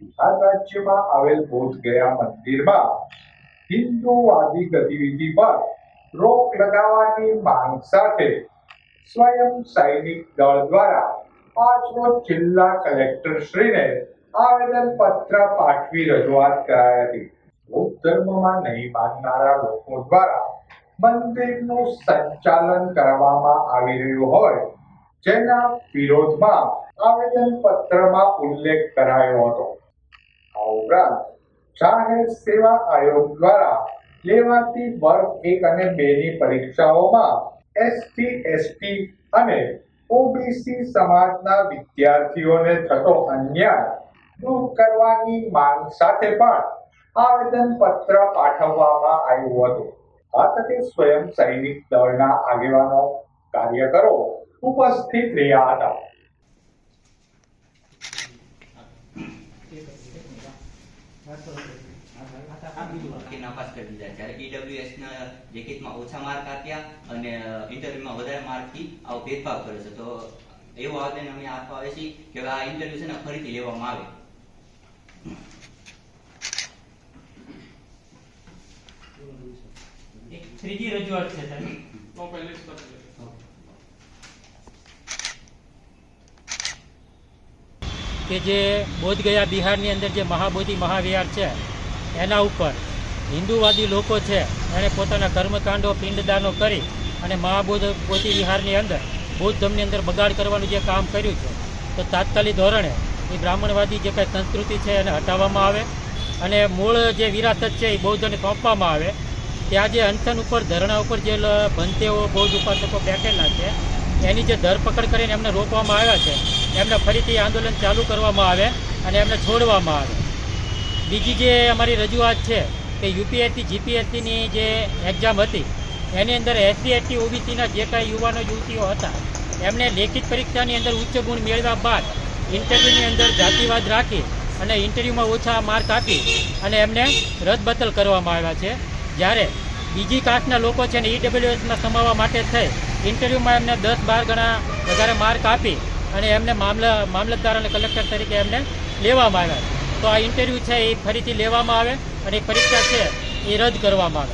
બિહાર રાજ્યમાં આવેલ બોધ ગયા મંદિરમાં હિન્દુવાદી ગતિવિધિ પર રોક લગાવવાની માંગ સાથે સ્વયં સૈનિક દળ દ્વારા પાંચમો જિલ્લા કલેક્ટર શ્રીને આવેદન પત્ર પાઠવી રજૂઆત કરાઈ હતી. બૌદ્ધ ધર્મમાં નહીં માનનારા લોકો દ્વારા મંદિરનું સંચાલન કરવામાં આવી રહ્યું હોય, જેના વિરોધમાં આવેદન પત્રમાં ઉલ્લેખ કરાયો હતો. ઉપરાંત જાહેર સેવા આયોગ દ્વારા લેવાતી વર્ગ એક અને બે ની પરીક્ષાઓમાં એસટી એસટી અને ઓબીસી સમાજના વિદ્યાર્થીઓને થતો અન્યાય દૂર કરવાની માંગ સાથે પણ આવેદન પત્ર પાઠવવામાં આવ્યું હતું. આ તકે સ્વયં સૈનિક દળના આગેવાનો, કાર્યકરો ઉપસ્થિત રહ્યા હતા. નાપાસ કરી દીધા. જ્યારે ઈડબ્લ્યુએસ ના લેખિતમાં ઓછા માર્ક આપ્યા અને ઇન્ટરવ્યુમાં વધારે માર્કથી આવો ભેદભાવ કરે છે. તો એવું આવેદન અમે આપવા આવે છે કે આ ઇન્ટરવ્યુ છે ને ફરીથી લેવામાં આવે. ત્રીજી રજૂઆત છે તો પહેલે જ કરી લે. કે જે બોધગયા બિહારની અંદર જે મહાબોધિ મહાવિહાર છે, એના ઉપર હિન્દુવાદી લોકો છે, એણે પોતાના કર્મકાંડો, પિંડદાનો કરી અને મહાબોધ, બોધિ વિહારની અંદર બૌદ્ધ અંદર બગાડ કરવાનું જે કામ કર્યું છે, તો તાત્કાલિક ધોરણે એ બ્રાહ્મણવાદી જે કાંઈ સંસ્કૃતિ છે એને હટાવવામાં આવે અને મૂળ જે વિરાસત છે એ બૌદ્ધને સોંપવામાં આવે. ત્યાં જે અંતન ઉપર, ધરણા ઉપર જે ભંતેઓ, બૌદ્ધ ઉપાસકો બેઠેલા છે, એની જે ધરપકડ કરીને એમને રોકવામાં આવ્યા છે એમને ફરીથી આંદોલન ચાલુ કરવામાં આવે અને એમને છોડવામાં આવે. બીજી જે અમારી રજૂઆત છે કે યુપીએસસી, જીપીએસસીની જે એક્ઝામ હતી, એની અંદર એસસી, એસટી, ઓબીસીના જે કાંઈ યુવાનો, યુવતીઓ હતા, એમને લેખિત પરીક્ષાની અંદર ઉચ્ચ ગુણ મેળવ્યા બાદ ઇન્ટરવ્યૂની અંદર જાતિવાદ રાખી અને ઇન્ટરવ્યૂમાં ઓછા માર્ક આપી અને એમને રદબતલ કરવામાં આવ્યા છે. જ્યારે બીજી કાસ્ટના લોકો છે ને ઈડબ્લ્યુએસમાં સમાવવા માટે થઈ, ઇન્ટરવ્યૂમાં એમને દસ બાર ગણા વધારે માર્ક આપી અને એમને મામલા, મામલતદાર અને કલેક્ટર તરીકે એમને લેવામાં આવ્યા. તો આ ઇન્ટરવ્યૂ છે એ ફરીથી લેવામાં આવે અને પરીક્ષા છે એ રદ કરવામાં આવે.